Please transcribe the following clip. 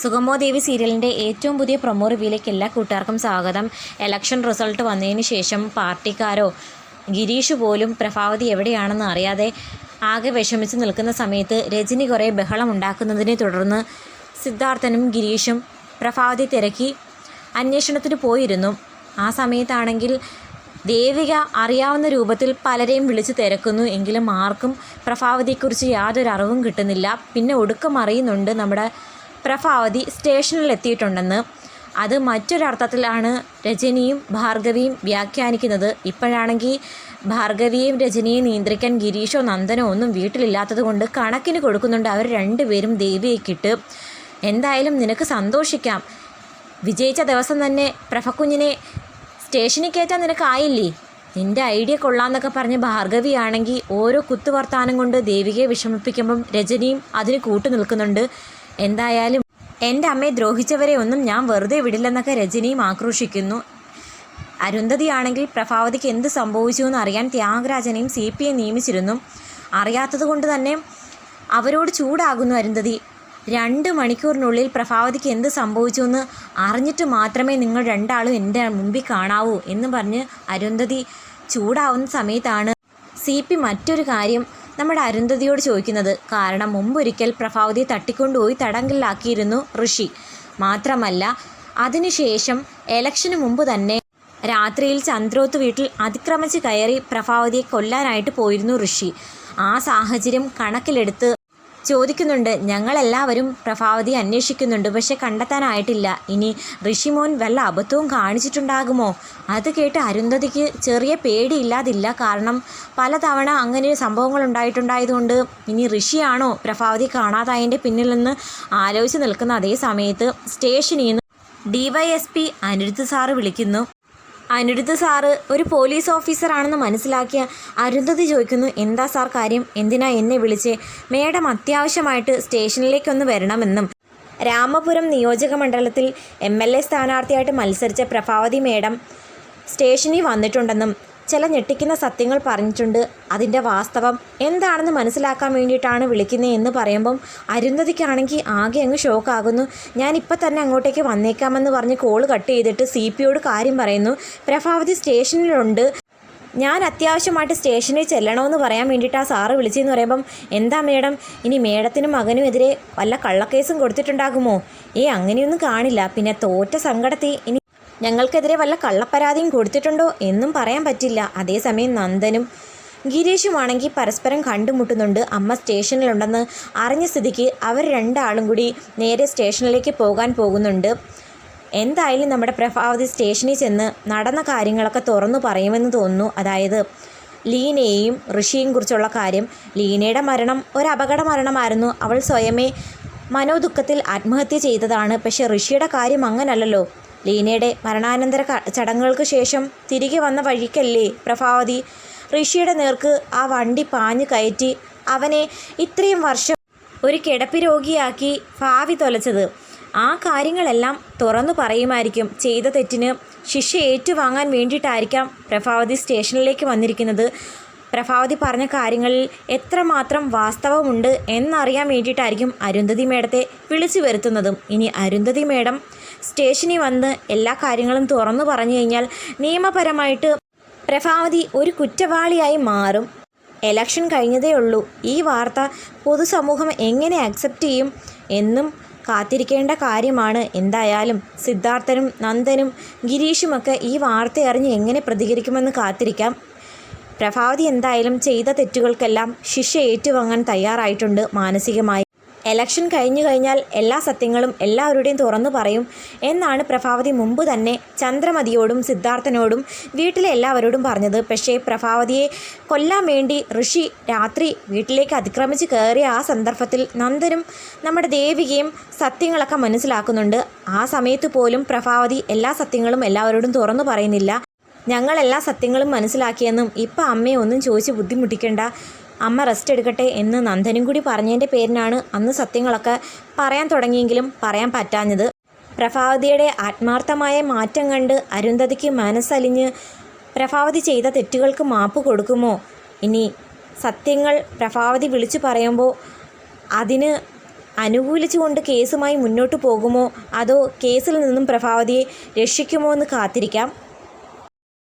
സുഗമോ ദേവി സീരിയലിന്റെ ഏറ്റവും പുതിയ പ്രൊമോ റിവ്യൂലേക്ക് എല്ലാ കൂട്ടുകാർക്കും സ്വാഗതം. എലക്ഷൻ റിസൾട്ട് വന്നതിന് ശേഷം പാർട്ടിക്കാരോ ഗിരീഷ് പോലും പ്രഭാവതി എവിടെയാണെന്ന് അറിയാതെ ആകെ വിഷമിച്ച് നിൽക്കുന്ന സമയത്ത് രജനി കുറേ ബഹളം ഉണ്ടാക്കുന്നതിനെ തുടർന്ന് സിദ്ധാർത്ഥനും ഗിരീഷും പ്രഭാവതി തിരക്കി അന്വേഷണത്തിന് പോയിരുന്നു. ആ സമയത്താണെങ്കിൽ ദേവിക അറിയാവുന്ന രൂപത്തിൽ പലരെയും വിളിച്ച് തിരക്കുന്നു. എങ്കിലും ആർക്കും പ്രഭാവതിയെക്കുറിച്ച് യാതൊരു അറിവും കിട്ടുന്നില്ല. പിന്നെ ഒടുക്കം അറിയുന്നുണ്ട് നമ്മുടെ പ്രഭാവതി സ്റ്റേഷനിൽ എത്തിയിട്ടുണ്ടെന്ന് അത് മറ്റൊരർത്ഥത്തിലാണ് രജനിയും ഭാർഗവിയും വ്യാഖ്യാനിക്കുന്നത്. ഇപ്പോഴാണെങ്കിൽ ഭാർഗവിയെയും രജനിയെയും നിയന്ത്രിക്കാൻ ഗിരീഷോ നന്ദനോ ഒന്നും വീട്ടിലില്ലാത്തത് കൊണ്ട് കണക്കിന് കൊടുക്കുന്നുണ്ട് അവർ രണ്ടുപേരും ദേവിയെ എന്തായാലും നിനക്ക് സന്തോഷിക്കാം. വിജയിച്ച ദിവസം തന്നെ പ്രഭക്കുഞ്ഞിനെ സ്റ്റേഷനിൽ കയറ്റാൻ നിനക്കായില്ലേ? നിന്റെ ഐഡിയ കൊള്ളാന്നൊക്കെ പറഞ്ഞ് ഭാർഗവിയാണെങ്കിൽ ഓരോ കുത്തുവർത്താനം കൊണ്ട് ദേവികയെ വിഷമിപ്പിക്കുമ്പം രജനിയും അതിന് കൂട്ടു നിൽക്കുന്നുണ്ട് എന്തായാലും എന്റെ അമ്മയെ ദ്രോഹിച്ചവരെ ഒന്നും ഞാൻ വെറുതെ വിടില്ലെന്നൊക്കെ രജനിയും ആക്രോശിക്കുന്നു. അരുന്ധതിയാണെങ്കിൽ പ്രഭാവതിക്ക് എന്ത് സംഭവിച്ചു എന്ന് അറിയാൻ ത്യാഗരാജനെയും സി പി ഐ നിയമിച്ചിരുന്നു. അറിയാത്തത് കൊണ്ട് തന്നെ അവരോട് ചൂടാകുന്നു അരുന്ധതി. രണ്ട് മണിക്കൂറിനുള്ളിൽ പ്രഭാവതിക്ക് എന്ത് സംഭവിച്ചു എന്ന് അറിഞ്ഞിട്ട് മാത്രമേ നിങ്ങൾ രണ്ടാളും എന്റെ മുമ്പിൽ കാണാവൂ എന്ന് പറഞ്ഞ് അരുന്ധതി ചൂടാവുന്ന സമയത്താണ് സി പി മറ്റൊരു കാര്യം നമ്മുടെ അരുന്ധതിയോട് ചോദിക്കുന്നത് കാരണം മുമ്പൊരിക്കൽ പ്രഭാവതി തട്ടിക്കൊണ്ടുപോയി തടങ്കലിലാക്കിയിരുന്നു ഋഷി. മാത്രമല്ല അതിനുശേഷം എലക്ഷന് മുമ്പ് തന്നെ രാത്രിയിൽ ചന്ദ്രോത്ത് വീട്ടിൽ അതിക്രമിച്ച് കയറി പ്രഭാവതിയെ കൊല്ലാനായിട്ട് പോയിരുന്നു ഋഷി. ആ സാഹചര്യം കണക്കിലെടുത്ത് ചോദിക്കുന്നുണ്ട്. ഞങ്ങളെല്ലാവരും പ്രഭാവതി അന്വേഷിക്കുന്നുണ്ട്. പക്ഷെ കണ്ടെത്താനായിട്ടില്ല. ഇനി ഋഷിമോൻ വല്ല അബദ്ധവും കാണിച്ചിട്ടുണ്ടാകുമോ? അത് കേട്ട് അരുന്ധതിക്ക് ചെറിയ പേടിയില്ലാതില്ല. കാരണം പലതവണ അങ്ങനെ സംഭവങ്ങൾ ഉണ്ടായിട്ടുണ്ടായതുകൊണ്ട് ഇനി ഋഷിയാണോ പ്രഭാവതി കാണാതായതിന്റെ പിന്നിൽ നിന്ന് ആലോചിച്ച് നിൽക്കുന്ന അതേ സമയത്ത് സ്റ്റേഷനിൽ നിന്ന് ഡിവൈഎസ്പി അനിരുദ്ധ സാറ് വിളിക്കുന്നു. അനിരുദ്ധ സാറ് ഒരു പോലീസ് ഓഫീസറാണെന്ന് മനസ്സിലാക്കിയ അരുന്ധതി ചോദിക്കുന്നു എന്താ സാർ കാര്യം? എന്തിനാ എന്നെ വിളിച്ച്? മേഡം അത്യാവശ്യമായിട്ട് സ്റ്റേഷനിലേക്കൊന്ന് വരണമെന്നും. രാമപുരം നിയോജക മണ്ഡലത്തിൽ എം എൽ എ സ്ഥാനാർത്ഥിയായിട്ട് മത്സരിച്ച പ്രഭാവതി മേഡം സ്റ്റേഷനിൽ വന്നിട്ടുണ്ടെന്നും ചില ഞെട്ടിക്കുന്ന സത്യങ്ങൾ പറഞ്ഞിട്ടുണ്ട്. അതിന്റെ വാസ്തവം എന്താണെന്ന് മനസ്സിലാക്കാൻ വേണ്ടിയിട്ടാണ് വിളിക്കുന്നത് എന്ന് പറയുമ്പം അരുന്ധതിക്കാണെങ്കിൽ ആകെ അങ്ങ് ഷോക്കാകുന്നു ഞാനിപ്പോൾ തന്നെ അങ്ങോട്ടേക്ക് വന്നേക്കാമെന്ന് പറഞ്ഞ് കോൾ കട്ട് ചെയ്തിട്ട് സി പിയോട് കാര്യം പറയുന്നു. പ്രഭാവതി സ്റ്റേഷനിലുണ്ട്. ഞാൻ അത്യാവശ്യമായിട്ട് സ്റ്റേഷനിൽ ചെല്ലണമെന്ന് പറയാൻ വേണ്ടിയിട്ട് ആ സാറ് വിളിച്ചതെന്ന് പറയുമ്പം എന്താ മേഡം ഇനി മേഡത്തിനും മകനും എതിരെ വല്ല കള്ളക്കേസും കൊടുത്തിട്ടുണ്ടാകുമോ? ഏ അങ്ങനെയൊന്നും കാണില്ല. പിന്നെ തോറ്റ സങ്കടത്തിൽ ഇനി ഞങ്ങൾക്കെതിരെ വല്ല കള്ളപ്പരാതിയും കൊടുത്തിട്ടുണ്ടോ എന്നും പറയാൻ പറ്റില്ല. അതേസമയം നന്ദനും ഗിരീഷുമാണെങ്കിൽ പരസ്പരം കണ്ടുമുട്ടുന്നുണ്ട്. അമ്മ സ്റ്റേഷനിലുണ്ടെന്ന് അറിഞ്ഞ സ്ഥിതിക്ക് അവർ രണ്ടാളും കൂടി നേരെ സ്റ്റേഷനിലേക്ക് പോകാൻ പോകുന്നുണ്ട്. എന്തായാലും നമ്മുടെ പ്രഭാവതി സ്റ്റേഷനിൽ ചെന്ന് നടന്ന കാര്യങ്ങളൊക്കെ തുറന്നു പറയുമെന്ന് തോന്നുന്നു. അതായത് ലീനയെയും ഋഷിയെയും കുറിച്ചുള്ള കാര്യം. ലീനയുടെ മരണം ഒരു അപകട മരണമായിരുന്നു. അവൾ സ്വയമേ മനോദുഃഖത്തിൽ ആത്മഹത്യ ചെയ്തതാണ്. പക്ഷേ ഋഷിയുടെ കാര്യം അങ്ങനല്ലല്ലോ. ലീനയുടെ മരണാനന്തര ചടങ്ങുകൾക്ക് ശേഷം തിരികെ വന്ന വഴിക്കല്ലേ പ്രഭാവതി? ഋഷിയുടെ നേർക്ക് ആ വണ്ടി പാഞ്ഞു കയറ്റി അവനെ ഇത്രയും വർഷം ഒരു കിടപ്പ് രോഗിയാക്കി ഭാവി തൊലച്ചത്. ആ കാര്യങ്ങളെല്ലാം തുറന്നു പറയുമായിരിക്കും ചെയ്ത തെറ്റിന് ശിക്ഷ ഏറ്റുവാങ്ങാൻ വേണ്ടിയിട്ടായിരിക്കാം പ്രഭാവതി സ്റ്റേഷനിലേക്ക് വന്നിരിക്കുന്നത്. പ്രഭാവതി പറഞ്ഞ കാര്യങ്ങളിൽ എത്രമാത്രം വാസ്തവമുണ്ട് എന്നറിയാൻ വേണ്ടിയിട്ടായിരിക്കും അരുന്ധതി മേഡത്തെ വിളിച്ചു വരുത്തുന്നതും. ഇനി അരുന്ധതി മേഡം സ്റ്റേഷനിൽ വന്ന് എല്ലാ കാര്യങ്ങളും തുറന്നു പറഞ്ഞു കഴിഞ്ഞാൽ നിയമപരമായിട്ട് പ്രഭാവതി ഒരു കുറ്റവാളിയായി മാറും. എലക്ഷൻ കഴിഞ്ഞതേ ഉള്ളൂ. ഈ വാർത്ത പൊതുസമൂഹം എങ്ങനെ അക്സെപ്റ്റ് ചെയ്യും എന്നും കാത്തിരിക്കേണ്ട കാര്യമാണ്. എന്തായാലും സിദ്ധാർത്ഥനും നന്ദനും ഗിരീഷുമൊക്കെ ഈ വാർത്ത അറിഞ്ഞ് എങ്ങനെ പ്രതികരിക്കുമെന്ന് കാത്തിരിക്കാം. പ്രഭാവതി എന്തായാലും ചെയ്ത തെറ്റുകൾക്കെല്ലാം ശിക്ഷ ഏറ്റുവാങ്ങാൻ തയ്യാറായിട്ടുണ്ട് മാനസികമായി. എലക്ഷൻ കഴിഞ്ഞു കഴിഞ്ഞാൽ എല്ലാ സത്യങ്ങളും എല്ലാവരുടെയും തുറന്നു പറയും എന്നാണ് പ്രഭാവതി മുമ്പ് തന്നെ ചന്ദ്രമതിയോടും സിദ്ധാർത്ഥനോടും വീട്ടിലെ എല്ലാവരോടും പറഞ്ഞത്. പക്ഷേ പ്രഭാവതിയെ കൊല്ലാൻ വേണ്ടി ഋഷി രാത്രി വീട്ടിലേക്ക് അതിക്രമിച്ച് കയറിയ ആ സന്ദർഭത്തിൽ നന്ദനും നമ്മുടെ ദേവികയും സത്യങ്ങളൊക്കെ മനസ്സിലാക്കുന്നുണ്ട്. ആ സമയത്ത് പോലും പ്രഭാവതി എല്ലാ സത്യങ്ങളും എല്ലാവരോടും തുറന്നു പറയുന്നില്ല. ഞങ്ങൾ എല്ലാ സത്യങ്ങളും മനസ്സിലാക്കിയെന്നും ഇപ്പം അമ്മയെ ഒന്നും ചോദിച്ച് ബുദ്ധിമുട്ടിക്കണ്ട. അമ്മ റെസ്റ്റ് എടുക്കട്ടെ എന്ന് നന്ദനും കൂടി പറഞ്ഞതിന്റെ പേരിനാണ് അന്ന് സത്യങ്ങളൊക്കെ പറയാൻ തുടങ്ങിയെങ്കിലും പറയാൻ പറ്റാഞ്ഞത്. പ്രഭാവതിയുടെ ആത്മാർത്ഥമായ മാറ്റം കണ്ട് അരുന്ധതിക്ക് മനസ്സലിഞ്ഞ് പ്രഭാവതി ചെയ്ത തെറ്റുകൾക്ക് മാപ്പ് കൊടുക്കുമോ? ഇനി സത്യങ്ങൾ പ്രഭാവതി വിളിച്ചു പറയുമ്പോൾ അതിന് അനുകൂലിച്ചുകൊണ്ട് കേസുമായി മുന്നോട്ട് പോകുമോ? അതോ കേസിൽ നിന്നും പ്രഭാവതിയെ രക്ഷിക്കുമോ എന്ന് കാത്തിരിക്കാം.